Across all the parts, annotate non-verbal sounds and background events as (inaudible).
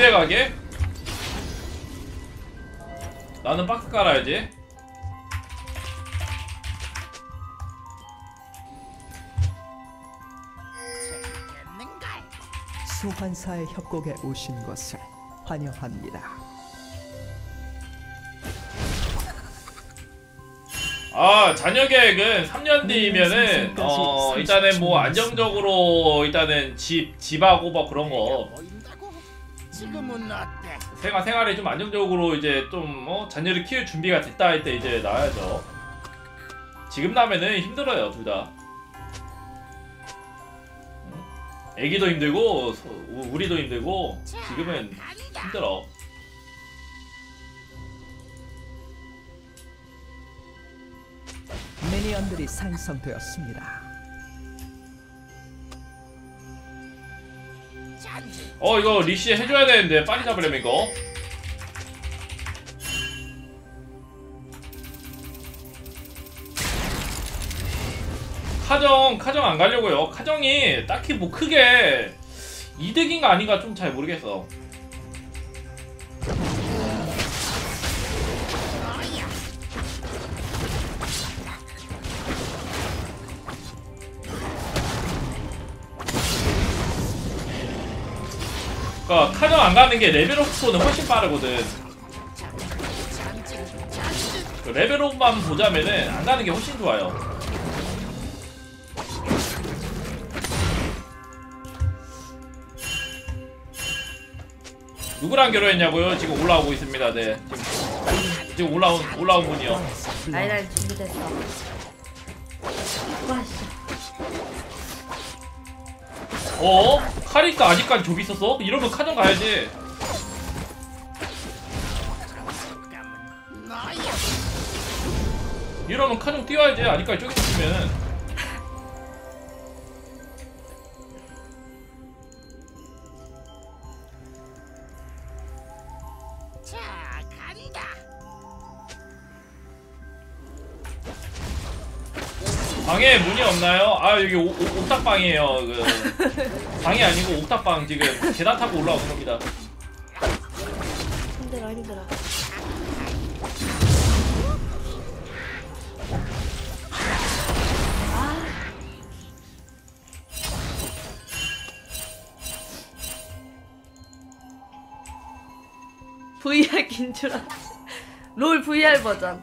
준비해가게. 나는 박스 깔아야지. 소환사의 협곡에 오신 것을 환영합니다. 아 자녀 계획은 3년 뒤면은 어 일단은 뭐 안정적으로 일단은 집 집하고 뭐 그런 거 지금은 어때? 생활 생활이 좀 안정적으로 이제 좀 어 자녀를 키울 준비가 됐다 할 때 이제 나야죠. 지금 나면은 힘들어요 둘 다. 응? 애기도 힘들고 우리도 힘들고 지금은 힘들어. 미니언들이 생성되었습니다. 어 이거 리시 해줘야 되는데 빨리 잡으려면 이거. 카정 카정 안 가려고요. 카정이 딱히 뭐 크게 이득인가 아닌가 좀 잘 모르겠어. 카정 안 가는 게 레벨업 속도는 훨씬 빠르거든. 그 레벨업만 보자면은 안 가는 게 훨씬 좋아요. 누구랑 결혼했냐고요? 지금 올라오고 있습니다. 네. 지금, 지금 올라온 올라온 분이요. 나이날 준비됐어. 와 씨. 어? 카리스 아직까지 저기 있었어? 이러면 카정 가야지. 이러면 카정 뛰어야지. 아직까지 저기 있으면. 방에 문이 없나요? 아 여기 오, 오, 옥탑방이에요. 그 (laughs) 방이 아니고 옥탑방 지금 계단 타고 올라오는 겁니다. 힘들어 힘들어. 아. VR 긴줄 알롤 VR 버전.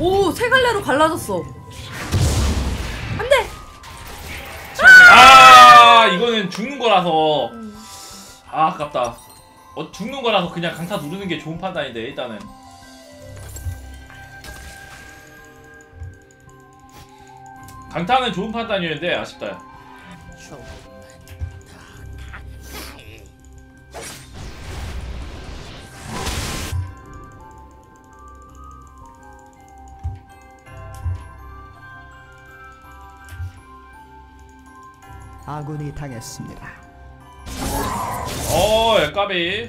오, 세 갈래로 갈라졌어. 안 돼! 아 이거는 죽는 거라서 아 아깝다. 어 죽는 거라서 그냥 강타 누르는 게 좋은 판단인데 일단은. 강타는 좋은 판단이었는데 아쉽다. 아군이 당했습니다. 어 까비.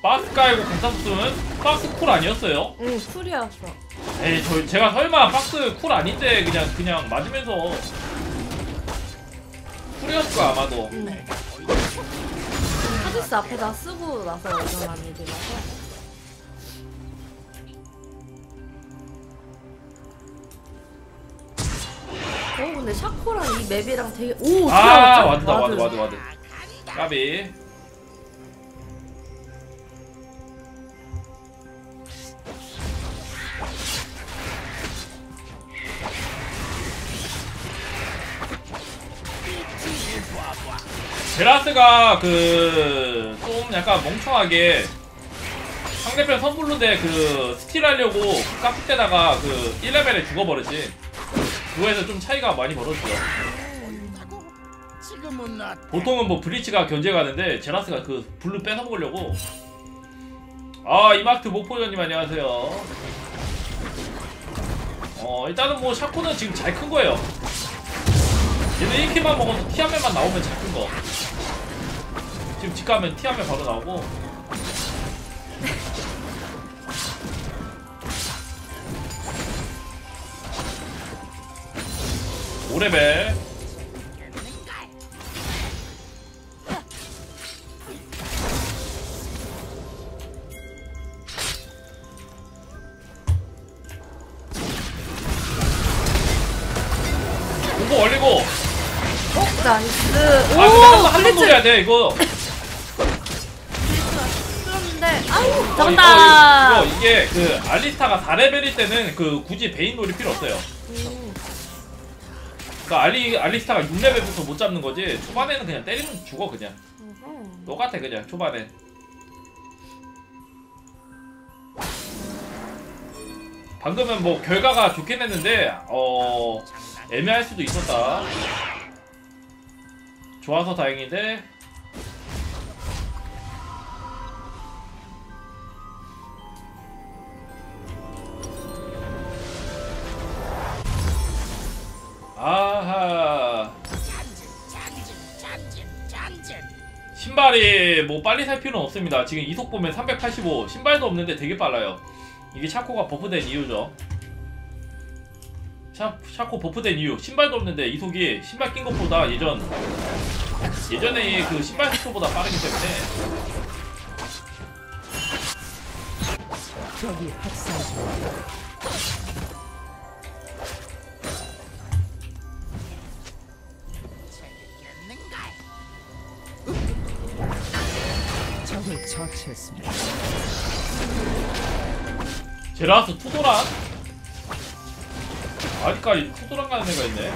박스 깔고 쓰면 박스 쿨 아니었어요? 응, 쿨이었어. 에이 저 제가 설마 박스 쿨 아닌데 그냥 그냥 맞으면서 쿨이었을 거 아마도. 응. 카드스 앞에다 쓰고 나서 일어난 일이라서. 어, 근데 샤코랑 이 맵이랑 되게 오, 아? 와드다 와드 와드. 와드. 까비. 제라스가 그 좀 약간 멍청하게 상대편 선불로 대 그 스틸 하려고 깎을 때다가 그 1레벨에 죽어버렸지. 그거에서 좀 차이가 많이 어때? 보통은 뭐 브리치가 견제 가는데 제라스가 그 블루 뺏어 먹으려고. 아 이마트 목포전님 안녕하세요. 어 일단은 뭐 샤코는 지금 잘 큰 거예요. 얘는 1킬만 먹어서 티한 명만 나오면 잘 큰 거. 지금 집 가면 티한명 바로 나오고 5레벨 공고 올리고. 어? 나이스. 아 근데 한번 한번 노려야 돼 이거. 그런데 아우 어. 이거, 이거 이게 그 알리스타가 4레벨일 때는 그 굳이 베인 놀이 필요 없어요. 음, 그러니까 알리 알리스타가 6레벨부터 못 잡는 거지 초반에는 그냥 때리면 죽어 그냥. 음흠. 똑같아 그냥 초반에. 방금은 뭐 결과가 좋긴 했는데 어 애매할 수도 있었다. 좋아서 다행인데 아하 신발이 뭐 빨리 살 필요는 없습니다. 지금 이속 보면 385 신발도 없는데 되게 빨라요. 이게 샤코가 버프된 이유죠. 샤, 샤코 버프된 이유 신발도 없는데 이속이 신발 낀 것보다 예전 예전에 그 신발 속도보다 빠르기 때문에 적이 학살 처치했습니다. 제라스 투도란 아직까지 투도란 가는 애가 있네.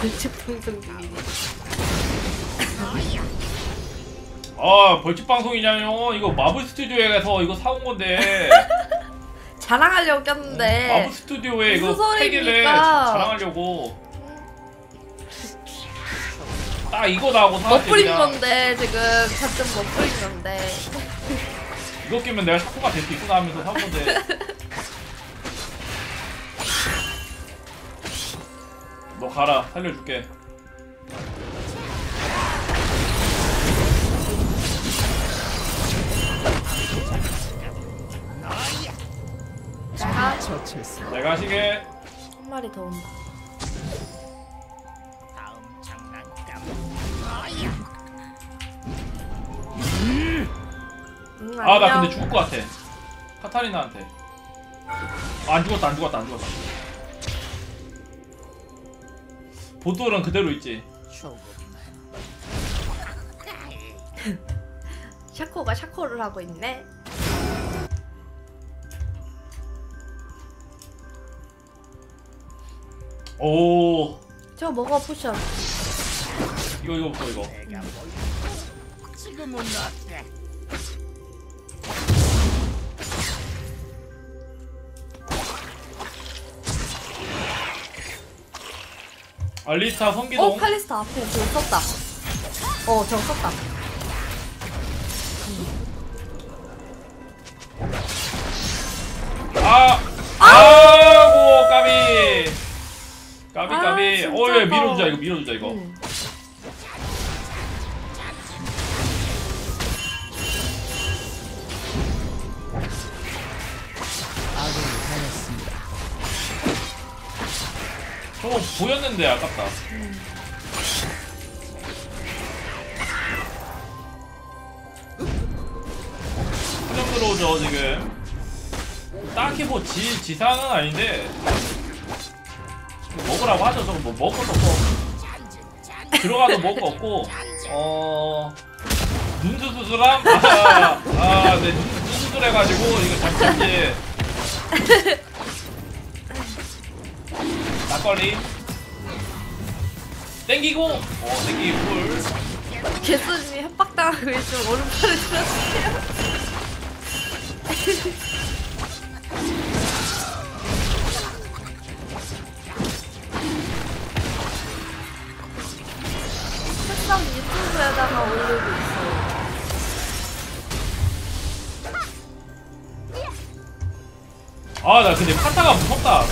벌칙 방송 중이네. 아 벌칙 방송이냐요? 이거 마블 스튜디오에서 이거 사온 건데 자랑하려고 꼈는데. 마블 스튜디오에 이거 소리입니까? 자랑하려고. 딱 이거 사왔지 멋부린 그냥. 건데 지금. 잔뜩 멋부린 건데. 이거 끼면 내가 샤코가 될수 있구나 하면서 산 건데. (laughs) 너 가라. 살려줄게 아, 처치했습니다. 내가 하시게 한 마리 더 온다. 다음 장난감 응, 아 나. 근데 죽을 것 같아 카타리나한테 아, 안 죽었다 안 죽었다 안 죽었다 보돌은 그대로 있지 샤코가 샤코를 하고 있네. 오저 먹어 포션. 이거 이거 부터 이거 지금은 어때? 알리스타 어 성기동 칼리스타 앞에 저거 썼다. 어 저거 썼다. 밀어주자 이거 밀어주자 이거. 당했습니다. 저거 보였는데 아깝다. 한명 들어오죠 지금. 딱히 뭐 지, 지상은 아닌데. 먹으라고 하죠 저거 뭐 잔진 잔진 들어가도 먹을 거 없고 어 눈수수수람 아아네 눈수수해가지고 이거 잠시 막걸리. 땡기고. 어 땡기고. 꿀 개수님이 협박당하고 있으면 오른팔을 들어주세요. 올리고 있어요. 아 나 근데 카타가 무섭다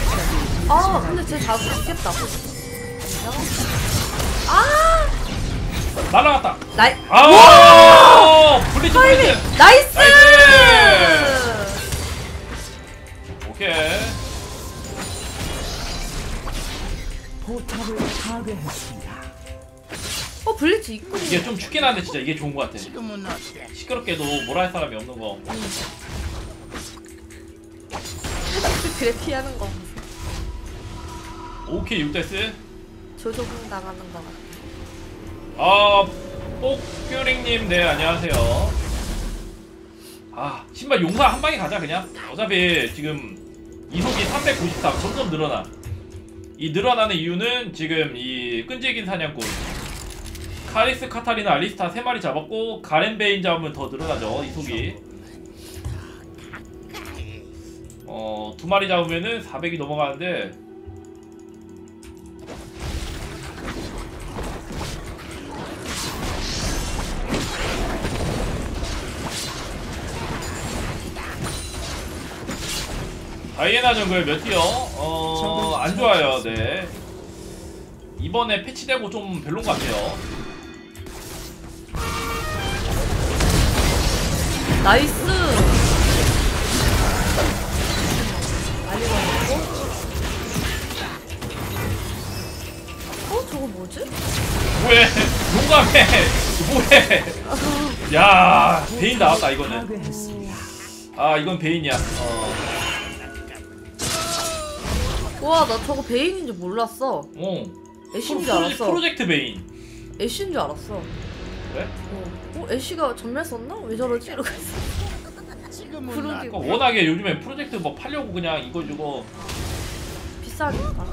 아 근데 쟤 자주 죽겠다. 아! 날라갔다. 나이 아! 블리츠 블리츠. 나이스. 나이스! 오케이. 포탑을 파괴했습니다. 어 블리츠 있군. 이게 좀 춥긴 한데 진짜 이게 좋은 것 같아. 지금은 어때? 시끄럽게도 뭐라 할 사람이 없는 거. (laughs) 그래 피하는 거 오케이 6대스. 조조공 당하는 거 같아. 아, 뽀큐링님, 네, 안녕하세요. 아, 신발 용사 한 방에 가자, 그냥. 어차피 지금 이속이 393, 점점 늘어나. 이 늘어나는 이유는 지금 이 끈질긴 사냥꾼. 카리스, 카타리나, 알리스타 3마리 잡았고, 가렌베인 잡으면 더 늘어나죠, 이속이. 어, 두 마리 잡으면은 400이 넘어가는데, 다이애나 정글 몇 티어? 어, 안 좋아요, 네. 이번에 패치되고 좀 별론 것 같아요. 나이스. 많이 먹었고. 어 저거 뭐지? 뭐해? 용감해! 뭐해? 야, 베인 나왔다, 이거는. 아, 이건 베인이야. 어, 와나 저거 베인인 줄 몰랐어. 어. 애쉬인 줄 프로- 알았어. 프로젝트 베인. 애쉬인 줄 알았어. 그래? 어, 어 애쉬가 전멸 썼나? 왜 저러지? 이러고 있어. 그러게. 그러니까 워낙에 요즘에 프로젝트 뭐 팔려고 그냥 이거 주고 비싸니까.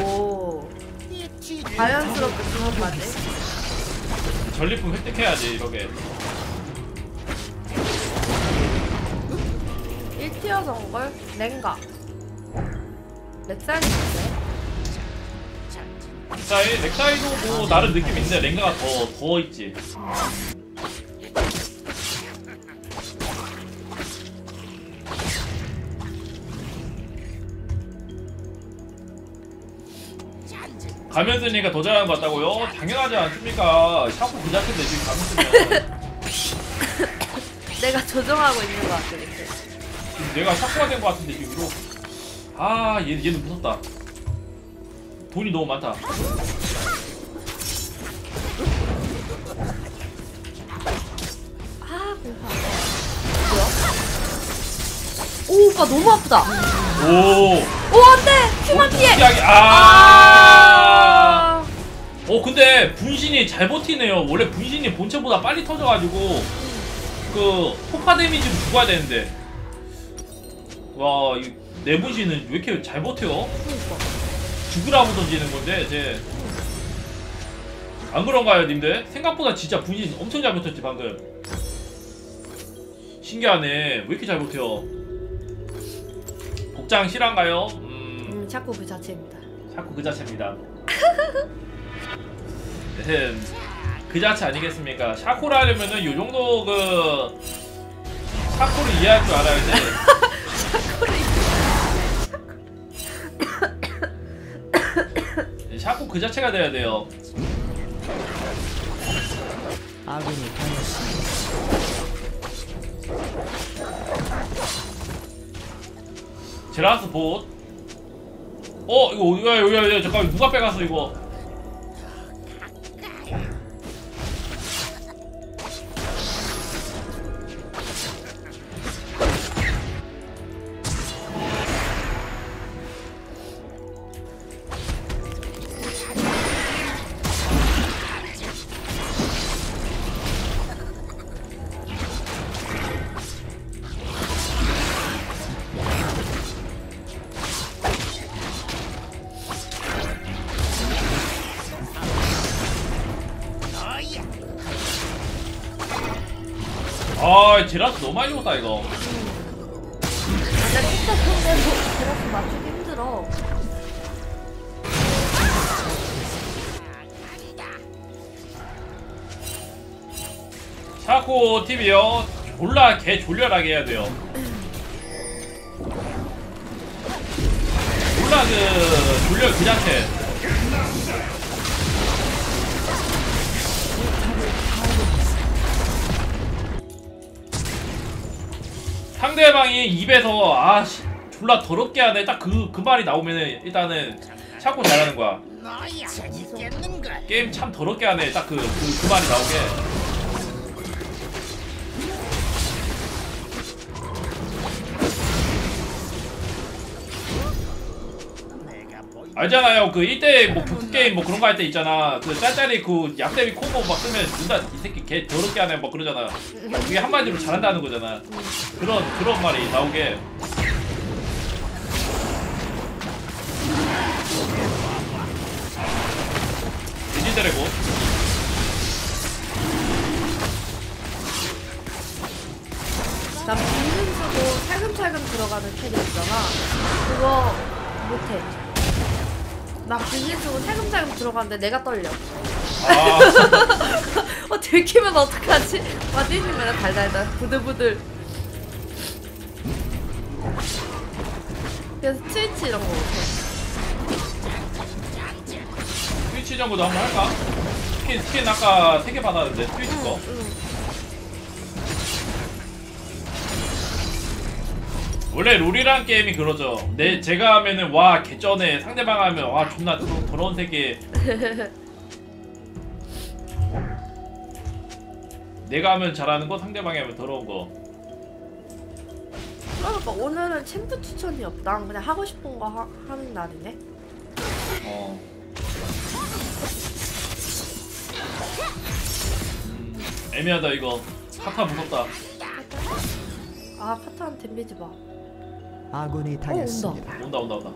오. (laughs) 자연스럽게 그런 말네. 전리품 획득해야지, 이렇게. 1티어 정글 랭가. 렉살리 있네. 렉사이, 렉사이도 뭐 나름 느낌 있는데 랭가가 더, 더 있지. 가면 쓰니까 더 잘하는 것 같다고요? 당연하지 않습니까? 샤프 그 자체인데 지금 가면 쓰면 (laughs) 내가 조정하고 있는 것 같아 이렇게. 지금 내가 샤프가 된 것 같은데 지금 이거 아 얘, 얘는 무섭다 돈이 너무 많다 아 공파. 뭐야? 오 오빠 너무 아프다. 오오 안돼 큐만 피해. 신기하게 아 아. 어 근데 분신이 잘 버티네요 원래 분신이 본체보다 빨리 터져가지고 그 폭파 데미지로 죽어야 되는데 와이내 분신은 왜 이렇게 잘 버텨? 그러니까. 죽으라고 던지는 건데 제. 안 그런가요, 님들? 생각보다 진짜 분신 엄청 잘 버텼지 방금. 신기하네. 왜 이렇게 잘 버텨? 복장 실한가요? 음, 음 자꾸 그 자체입니다. 자꾸 그 자체입니다. (laughs) 음, 그 자체 아니겠습니까? 샤코를 하려면은 요 정도 그 샤코를 이해할 줄 알아야 돼. (laughs) 그 자체가 돼야 돼요. 아군이. 제라스 봇. 어 이거 이거 이거 이거 잠깐 누가 빼갔어 이거. 아 제라스 너무 많이 죽었다 이거. 근데 진짜 근데 뭐 그렇게 맞추기 힘들어. 샤코 TV요. 졸라 개 졸렬하게 해야 돼요. 순간 그 졸려 그 자체. 상대방이 입에서 아 씨 졸라 더럽게 하네. 딱 그 그 말이 나오면은 일단은 샤코 잘하는 거야. 게임 참 더럽게 하네. 딱 그 그 그 말이 나오게 알잖아요. 그 1대 뭐 격투 게임 뭐 그런 거 할 때 있잖아. 그 짤짤이 그 약대비 콤보 막 쓰면 진짜 이 새끼 개 더럽게 하네 막 그러잖아. 그게 한마디로 잘한다는 거잖아. 그런 그런 말이 나오게. 디지드래고 난 빈금 쓰고 살금살금 들어가는 캐릭 있잖아. 그거 못해. 나 빈금 쓰고 살금살금 들어가는데 내가 떨려. 아 (laughs) 어, 들키면 어떡하지? 와디니면 달달달, 부들부들. 그래서 트위치 이런 거 못해. 트위치 정도도 한번 할까? 스킨 스킨 아까 3개 받았는데 트위치 거 응. 원래 롤이란 게임이 그러죠. 내 제가 하면은 와 개쩌네. 상대방 하면 와 존나 더, 더러운 새끼. (laughs) 내가 하면 잘하는 거, 상대방이 하면 더러운 거. 그러니까 오늘은 챔프 추천이 없다. 그냥 하고 싶은 거 하, 하는 날이네. 어. 음, 애매하다 이거. 카타 무섭다. 아, 파탄 댐비지 마. 아군이 당했습니다. 온다 온다 온다.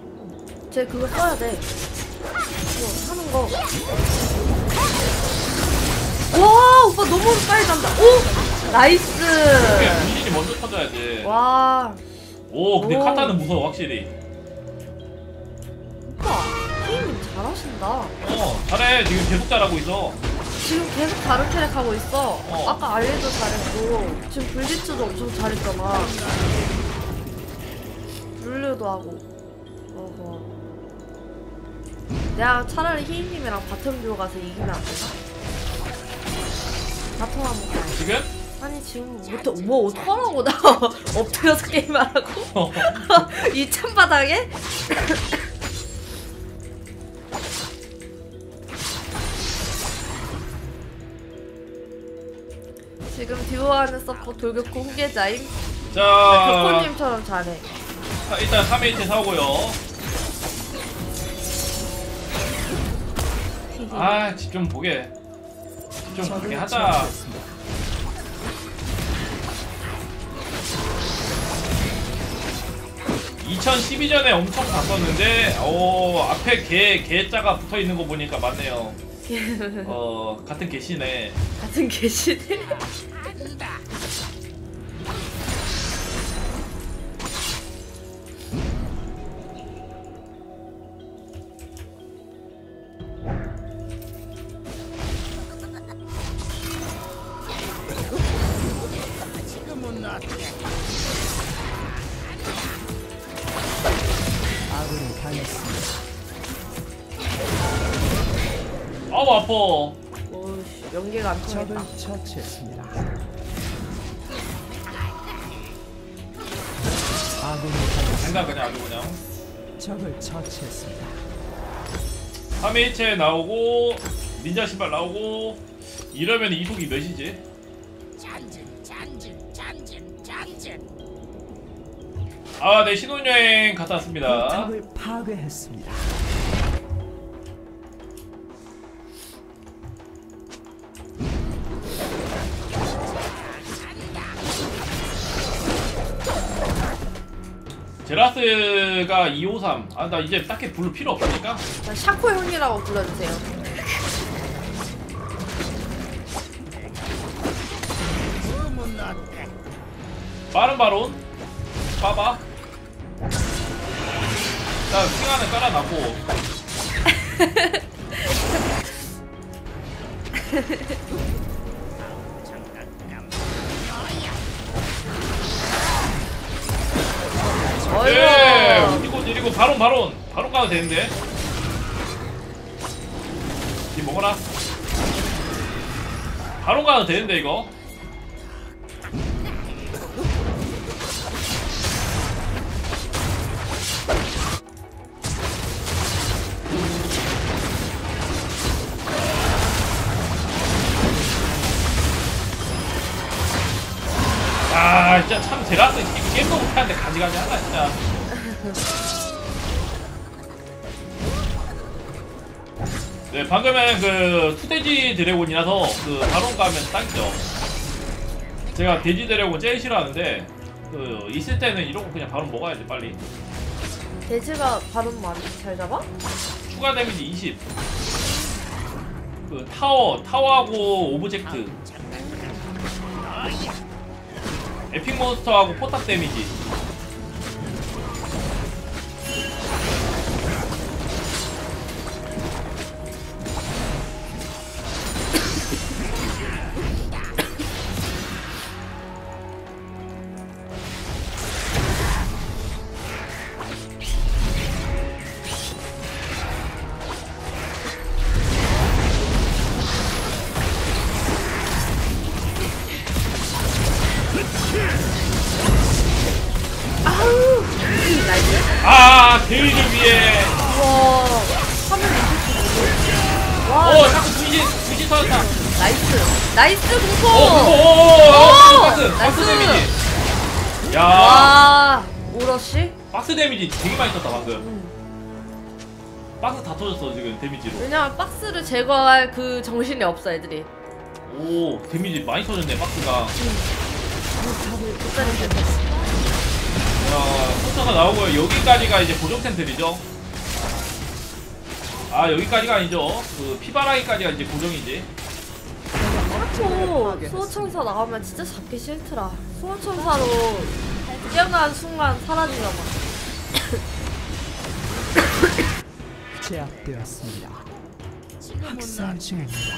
쟤 그거 써야 돼. 그거 하는 거. 와, 오빠 너무 빨리 간다. 오! 나이스! 그냥 본인이 먼저 터져야지. 와, 오 근데 오. 카타는 무서워 확실히. 오빠, 게임 잘하신다. 어 잘해 지금 계속 잘하고 있어. 지금 계속 다른 캐릭 하고 있어. 어. 아까 알리도 잘했고, 지금 불지츠도 엄청 잘했잖아. 룰루도 하고. 어허. 내가 차라리 희인님이랑 바텀 듀오 가서 이기면 안 되나? 바텀 한번 가야지. 지금? 아니 지금 뭐, 뭐 어떡하라고 나 (laughs) 엎드려서 게임하라고? 어. (laughs) 이 찬바닥에? (laughs) 지금 듀오하는 서포 돌격코 후계자임 자. 교코님처럼 잘해 자, 일단 3H 사오고요. 아, 집 좀 보게. 집 좀 보게 하자. 처치했습니다. 이 2012년에 엄청 봤었는데, 오, 앞에 개, 개자가 붙어 있는 거 보니까 맞네요. (laughs) 어, 같은 개시네. 같은 계시네 아군이 당했습니다. 아우, 아파. 오우씨 연계가 안 적을 처치했습니다. 아군이 생각 당했습니다. 그냥 아주 그냥. 적을 처치했습니다. 3H에 나오고, 닌자 신발 나오고, 이러면 이속이 몇이지? 아, 네, 신혼여행 갔다 왔습니다. 포탑을 파괴했습니다. 제라스가 253. 아, 나 이제 딱히 부를 필요 없으니까. 자, 샤코 형이라고 불러주세요 빠른 바론. 빠바. 자, 킹하는 깔아놨고. 예, 우리고 이거 바론 바론 바론 가도 되는데 이 먹어라 바론 가도 되는데 이거 진짜 참 제라스 이거 게임도 못하는데 가지가지 하나 진짜 네 방금은 그 투돼지 드래곤이라서 그 바론 가면 딱이죠 제가 돼지 드래곤 제일 싫어하는데 그 있을 때는 이런 거 그냥 바론 먹어야지 빨리 돼지가 바로 많이 잘 잡아? 추가 데미지 20. 그 타워, 타워하고 오브젝트. 에픽 몬스터하고 포탑 데미지. 데미지 되게 많이 떴다, 방금. 응. 박스 다 터졌어, 지금 데미지로. 왜냐면 박스를 제거할 그 정신이 없어 애들이 오, 데미지 많이 터졌네, 박스가. 탔어 야, 포터가 나오고요. 여기까지가 이제 고정 텐트리죠. 아, 여기까지가 아니죠. 그 피바라기까지가 이제 고정이지. 그렇고 수호천사 나오면 진짜 잡기 싫더라 수호천사로 깨어난 순간 사라지잖아 제압되었습니다. 학살 중입니다.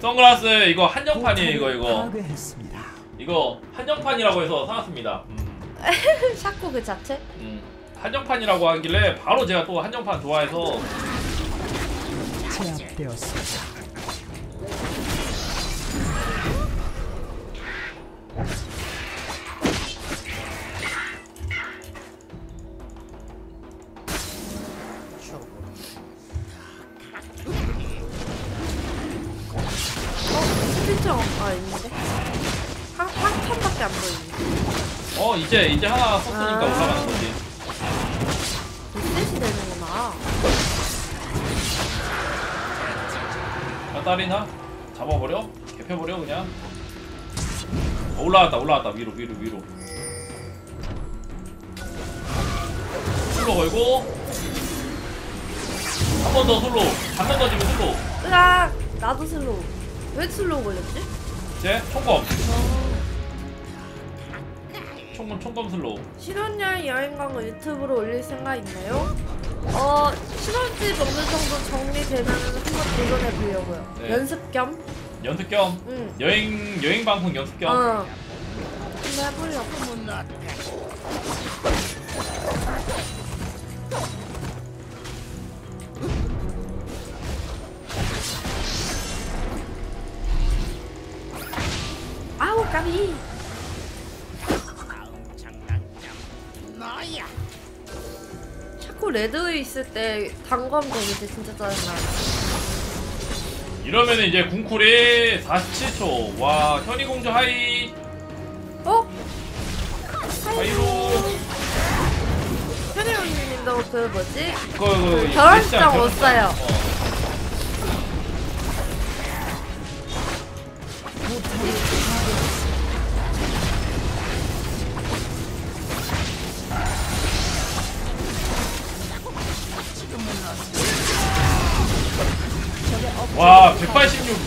선글라스 이거 한정판이에요, 이거 이거. 파괴했습니다. 이거 한정판이라고 해서 사왔습니다. 음, (laughs) 샤코 그 자체? 음. 한정판이라고 하길래 바로 제가 또 한정판 좋아해서 제압되었습니다. 이제 이제 하나 썼으니까 아. 올라가는 거지. 리셋이 되는구나 나따리나 잡아버려? 개펴버려 그냥. 어, 올라왔다 올라왔다 위로 위로 위로. 슬로 걸고 한 번더 슬로 한번 더 지금 슬로 으악 나도 슬로우 왜 슬로우 걸렸지? 이제 총검 총검 총검 슬로 신혼여행 여행광고 유튜브로 올릴 생각 있나요? 어 신혼집 어느 정도 정리되면 한번 도전해 보려고요 네. 연습 겸? 연습 겸 응 여행 여행 방송 연습 겸 어. 한번 해보려고? 아우 까비 샤코 레드 있을 때 단검 데미지 진짜 짜증나 이러면은 이제 궁쿨이 47초 와 현이 공주 하이 어? 하이로 현희 언니님도 그 뭐지? 그, 결혼식장, 못 사요. 어.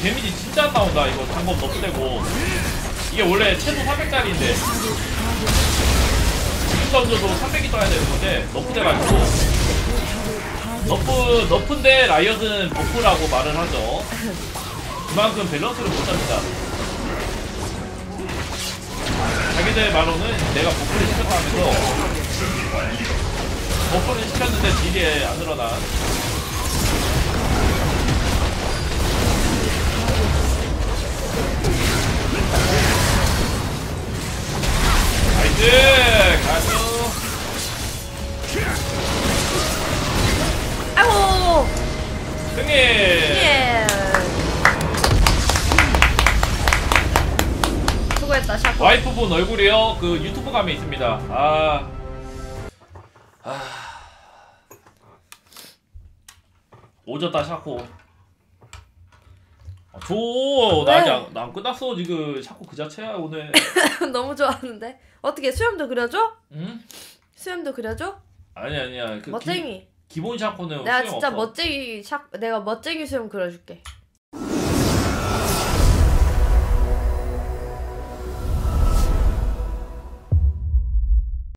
데미지 진짜 안 나온다. 이거 단검 너프되고. 이게 원래 최소 300짜리인데. 지금 던져도 300이 떠야 되는 건데, 너프 돼가지고. 너프, 너프인데 라이엇은 버프라고 말을 하죠. 그만큼 밸런스를 못 잡니다. 자기들 말로는 내가 버프를 시켰다 하면서 버프를 시켰는데 딜이 안 늘어나. 와이프분 얼굴이요? 그 유튜브 감에 있습니다. 아. 아. 오졌다, 샤코. 아, 줘! 나 아직 안, 나안 끝났어, 지금. 샤코 그 자체야, 오늘. (laughs) 너무 좋아하는데 어떻게 수염도 그려줘? 응? 수염도 그려줘? 아니, 아니야. 그 멋쟁이 기, 본 샤코는 내가 진짜 없어. 멋쟁이 샤 내가 멋쟁이 수염 그려줄게